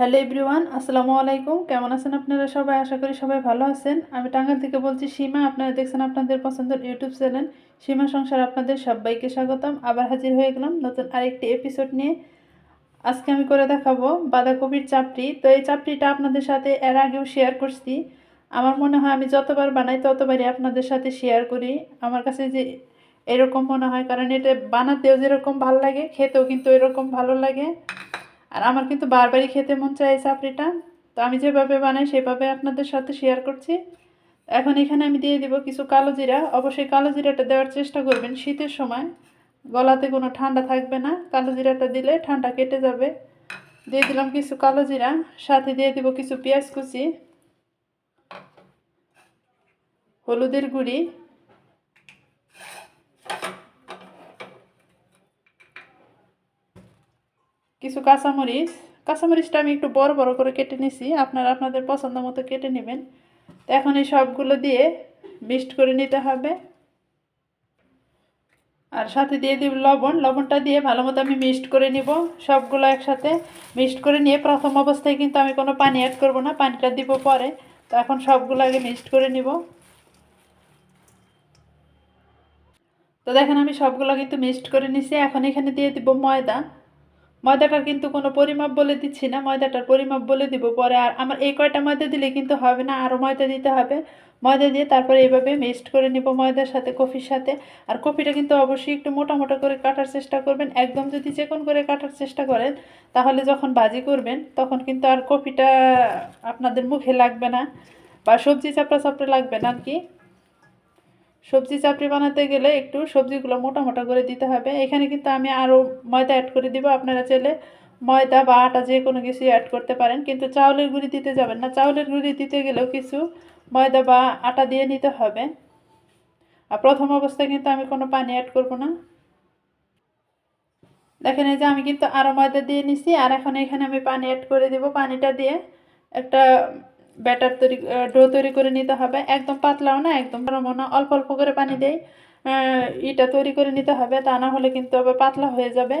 Hello everyone, আসসালামু আলাইকুম। কেমন আছেন আপনারা সবাই? আশা করি সবাই ভালো আছেন। আমি টাঙ্গাইল থেকে বলছি সীমা। আপনারা দেখছেন আপনাদের পছন্দের ইউটিউব চ্যানেল সীমা সংসার আপনাদের সবাইকে স্বাগতম। আবার হাজির হয়ে গেলাম নতুন আরেকটি এপিসোড নিয়ে। আজকে আমি করে দেখাবো বাঁধাকপির চাপড়ি। তো এই চাপড়িটা আপনাদের সাথে এর আগেও শেয়ার করছি। আমার মনে হয় আমি যতবার বানাই ততবারই আপনাদের সাথে শেয়ার করি। আমার কাছে যে এরকম মনে হয়, কারণ এটা বানাতেও যেরকম ভালো লাগে, খেতেও কিন্তু এরকম ভালো লাগে। আর আমার কিন্তু বারবারই খেতে মন চায় এই চাপড়িটা তো আমি যেভাবে বানাই, সেভাবে আপনাদের সাথে শেয়ার করছি। এখন এখানে আমি দিয়ে দিব কিছু কালো জিরা। অবশ্যই কালো জিরাটা দেওয়ার চেষ্টা করবেন শীতের সময়। গলাতে কোনো ঠান্ডা থাকবে না। কালো জিরাটা দিলে ঠান্ডা কেটে যাবে। দিয়ে দিলাম কিছু কালো জিরা। সাথে দিয়ে দিব কিছু পেঁয়াজ কুচি, হলুদের গুঁড়ি। কিছু কাঁচামরিচ, কাঁচামরিচটা আমি একটু বড় বড় করে কেটে নিছি, আপনারা আপনাদের পছন্দ মতো কেটে নেবেন। তো এখন এই সবগুলো দিয়ে মিক্সড করে নিতে হবে। আর সাথে দিয়ে দিব লবণ। লবণটা দিয়ে ভালো মতো আমি মিক্সড করে নিব। সবগুলো একসাথে মিক্সড করে নিয়ে প্রথম অবস্থায় কিন্তু আমি কোনো পানি অ্যাড করব না, পানিটা দিব পরে। তো এখন সবগুলো আগে মিক্সড করে নিব। তো দেখেন আমি সবগুলো কিন্তু মিক্সড করে নিছি। এখন এখানে দিয়ে দিব ময়দা। ময়দাটার কিন্তু কোনো পরিমাপ বলে দিচ্ছি না, ময়দাটার পরিমাপ বলে দিব, পরে আর আমার এই কয়টা ময়দা দিলে কিন্তু হবে না, আরও ময়দা দিতে হবে। ময়দা দিয়ে তারপরে এইভাবে মিক্সড করে নিব ময়দার সাথে, কফির সাথে। আর কফিটা কিন্তু অবশ্যই একটু মোটা মোটা করে কাটার চেষ্টা করবেন, একদম যদি চেকন করে কাটার চেষ্টা করেন, তাহলে যখন ভাজি করবেন, তখন কিন্তু আর কফিটা আপনাদের মুখে লাগবে না বা সবজি চাপড়া চাপড়া লাগবে না আর কি। সবজি চাপড়ি বানাতে গেলে একটু সবজিগুলো মোটা মোটা করে দিতে হবে। এখানে কিন্তু আমি আরও ময়দা অ্যাড করে দিব। আপনারা চাইলে ময়দা বা আটা যে কোনো কিছু অ্যাড করতে পারেন। কিন্তু চাউলের গুঁড়ি দিতে যাবেন না। চাউলের গুঁড়ি দিতে গেলেও কিছু ময়দা বা আটা দিয়ে নিতে হবে। আর প্রথম অবস্থায় কিন্তু আমি কোনো পানি অ্যাড করব না। দেখেন এই যে আমি কিন্তু আরও ময়দা দিয়ে নিছি। আর এখন এখানে আমি পানি অ্যাড করে দিব। পানিটা দিয়ে একটা ব্যাটার তৈরি ডো তৈরি করে নিতে হবে। একদম পাতলাও না, একদম গরমও না। অল্প অল্প করে পানি দেই। ইটা তৈরি করে নিতে হবে। তা না হলে কিন্তু আবার পাতলা হয়ে যাবে।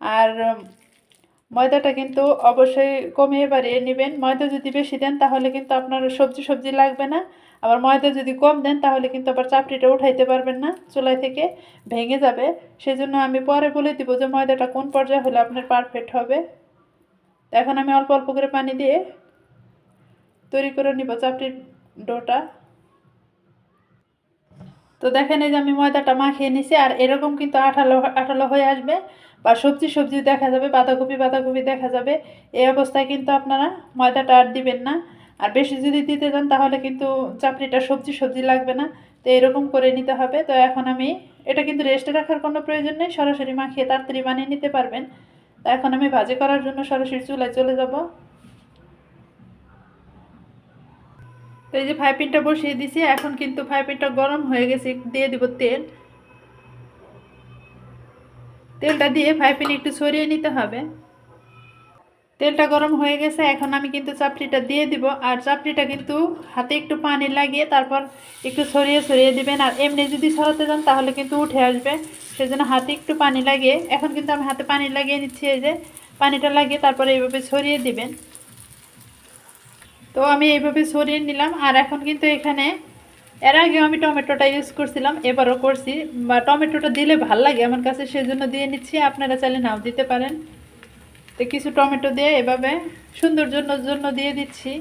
আর ময়দাটা কিন্তু অবশ্যই কমিয়ে বাড়িয়ে নেবেন। ময়দা যদি বেশি দেন, তাহলে কিন্তু আপনার সবজি সবজি লাগবে না। আবার ময়দা যদি কম দেন, তাহলে কিন্তু আবার চাপড়িটা উঠাইতে পারবেন না চুলাই থেকে। ভেঙে যাবে। সেজন্য আমি পরে বলে দিব যে ময়দাটা কোন পর্যায়ে হলে আপনার পারফেক্ট হবে। এখন আমি অল্প অল্প করে পানি দিয়ে তৈরি করে নিব চাপড়ির ডোটা। তো দেখেন এই যে আমি ময়দাটা মাখিয়ে নিছি, আর এরকম কিন্তু আঠালো আঠালো হয়ে আসবে, বা সবজি সবজি দেখা যাবে, বাঁধাকপি বাঁধাকপি দেখা যাবে। এই অবস্থায় কিন্তু আপনারা ময়দাটা আর দিবেন না। আর বেশি যদি দিতে যান, তাহলে কিন্তু চাপড়িটা সবজি সবজি লাগবে না। তো এরকম করে নিতে হবে। তো এখন আমি, এটা কিন্তু রেস্টে রাখার কোনো প্রয়োজন নেই, সরাসরি মাখিয়ে তাড়াতাড়ি বানিয়ে নিতে পারবেন। তো এখন আমি ভাজি করার জন্য সরাসরি চুলায় চলে যাব। তো এই যে ফ্রাই প্যানটা বসিয়ে দিছি, এখন কিন্তু ফ্রাই প্যানটা গরম হয়ে গেছে দিয়ে দিব তেল। তেলটা দিয়ে ফ্রাই প্যানে একটু ছড়িয়ে নিতে হবে। তেলটা গরম হয়ে গেছে, এখন আমি কিন্তু চাপড়িটা দিয়ে দিব, আর চাপড়িটা কিন্তু হাতে একটু পানি লাগিয়ে তারপর একটু ছড়িয়ে ছড়িয়ে দিবেন, আর এমনি যদি ছড়াতে যান তাহলে কিন্তু উঠে আসবে। সেজন্য হাতে একটু পানি লাগিয়ে, এখন কিন্তু আমি হাতে পানি লাগিয়ে নিচ্ছি, এই যে পানিটা লাগিয়ে তারপরে এইভাবে ছড়িয়ে দিবেন। তো আমি এইভাবে সরিয়ে নিলাম। আর এখন কিন্তু এখানে, এর আগেও আমি টমেটোটা ইউজ করছিলাম, এবারও করছি। বা টমেটোটা দিলে ভালো লাগে আমার কাছে, সেজন্য দিয়ে নিচ্ছি। আপনারা চাইলে নাও দিতে পারেন। তো কিছু টমেটো দিয়ে এভাবে সুন্দর জন্য জন্য দিয়ে দিচ্ছি।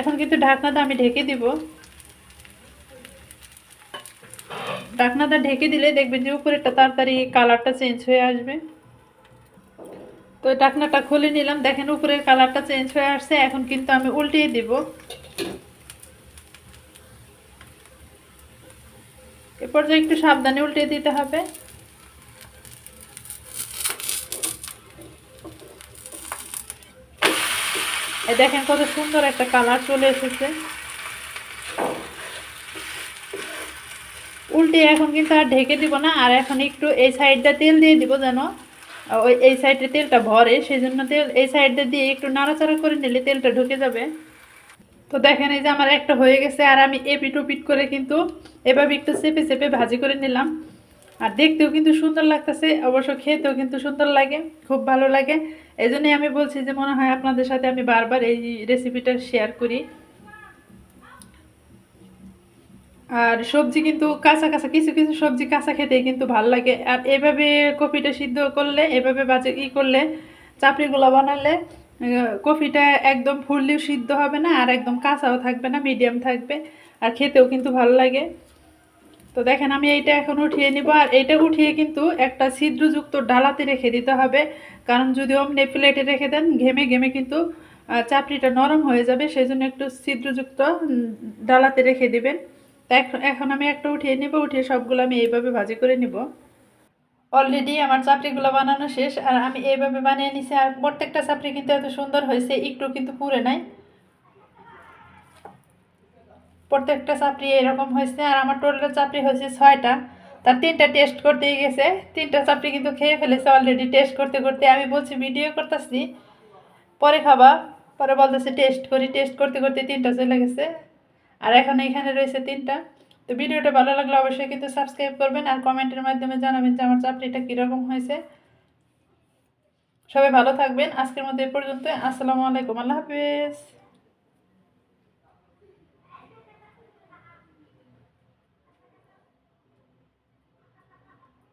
এখন কিন্তু ঢাকনাটা আমি ঢেকে দিব। ঢাকনাটা ঢেকে দিলে দেখবেন যে উপরেটা তাড়াতাড়ি কালারটা চেঞ্জ হয়ে আসবে। তো ঢাকনাটা খুলে নিলাম। দেখেন উপরের কালারটা চেঞ্জ হয়ে আসছে, এখন কিন্তু আমি উল্টিয়ে দিব। এরপর যে একটু সাবধানে উল্টে দিতে হবে। এই দেখেন কত সুন্দর একটা কালার চলে এসেছে। উল্টে এখন কিন্তু আর ঢেকে দিব না, আর এখন একটু এই সাইডটা তেল দিয়ে দিব যেন ওই, এই সাইডে তেলটা ভরে সেই জন্য তেল, এই সাইডে দিয়ে একটু নাড়াচাড়া করে নিলে তেলটা ঢুকে যাবে। তো দেখেন এই যে আমার একটা হয়ে গেছে, আর আমি এপিট ওপিট করে কিন্তু এভাবে একটু চেপে চেপে ভাজি করে নিলাম। আর দেখতেও কিন্তু সুন্দর লাগতেছে, অবশ্য খেতেও কিন্তু সুন্দর লাগে, খুব ভালো লাগে। এই আমি বলছি যে মনে হয় আপনাদের সাথে আমি বারবার এই রেসিপিটা শেয়ার করি। আর সবজি কিন্তু কাঁচা কাঁচা, কিছু কিছু সবজি কাঁচা খেতে কিন্তু ভালো লাগে। আর এভাবে কপিটা সিদ্ধ করলে, এভাবে বাজে ই করলে, চাপড়িগুলো বানালে কফিটা একদম ফুললিও সিদ্ধ হবে না আর একদম কাঁচাও থাকবে না মিডিয়াম থাকবে। আর খেতেও কিন্তু ভালো লাগে। তো দেখেন, আমি এইটা এখন উঠিয়ে নিব। আর এইটা উঠিয়ে কিন্তু একটা ছিদ্রযুক্ত ডালাতে রেখে দিতে হবে। কারণ যদি অমনি প্লেটে রেখে দেন, ঘেমে ঘেমে কিন্তু চাপড়িটা নরম হয়ে যাবে। সেই জন্য একটু ছিদ্রযুক্ত ডালাতে রেখে দিবেন। এখন- আমি একটা উঠিয়ে নিব, উঠিয়ে সবগুলো আমি এইভাবে ভাজি করে নিব। অলরেডি আমার চাপড়িগুলো বানানো শেষ, আর আমি এইভাবে বানিয়ে নিছি, আর প্রত্যেকটা চাপড়ি কিন্তু এত সুন্দর হয়েছে, একটু কিন্তু পুড়ে নাই। প্রত্যেকটা চাপড়ি এরকম হয়েছে, আর আমার টোটাল চাপড়ি হয়েছে ছয়টা। তার তিনটা টেস্ট করতেই গেছে, তিনটা চাপড়ি কিন্তু খেয়ে ফেলেছে অলরেডি টেস্ট করতে করতে। আমি বলছি, ভিডিও করতেছি, পরে খাবা। পরে বলতেছে টেস্ট করি। টেস্ট করতে করতে তিনটা চলে গেছে। আর এখন এখানে রয়েছে তিনটা। তো ভিডিওটা ভালো লাগলে অবশ্যই কিন্তু সাবস্ক্রাইব করবেন আর কমেন্টের মাধ্যমে জানাবেন যে আমার চাপড়িটা কীরকম হয়েছে। সবাই ভালো থাকবেন। আজকের মধ্যে এ পর্যন্ত আসসালামু আলাইকুম। আল্লাহ হাফিজ।